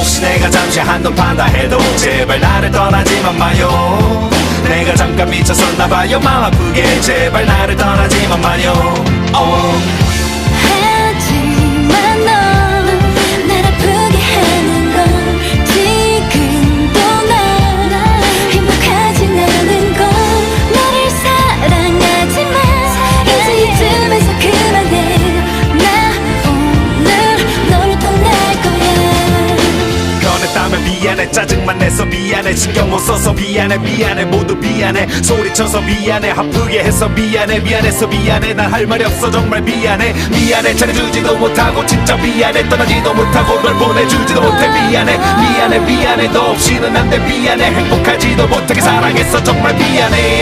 혹시 내가 잠시 한눈 판다 해도 제발 나를 떠나지만 마요. 내가 잠깐 미쳤었나봐요. 마음 아프게 제발 나를 떠나지만 마요. Oh. 미안해. 짜증만 내서 미안해. 신경 못 써서 미안해. 미안해. 모두 미안해. 소리쳐서 미안해. 아프게 해서 미안해. 미안해서 미안해. 난 할 말이 없어. 정말 미안해. 미안해. 잘해주지도 못하고 진짜 미안해. 떠나지도 못하고 널 보내주지도 못해. 미안해. 미안해. 미안해. 너 없이는 안 돼. 미안해. 행복하지도 못하게 사랑했어. 정말 미안해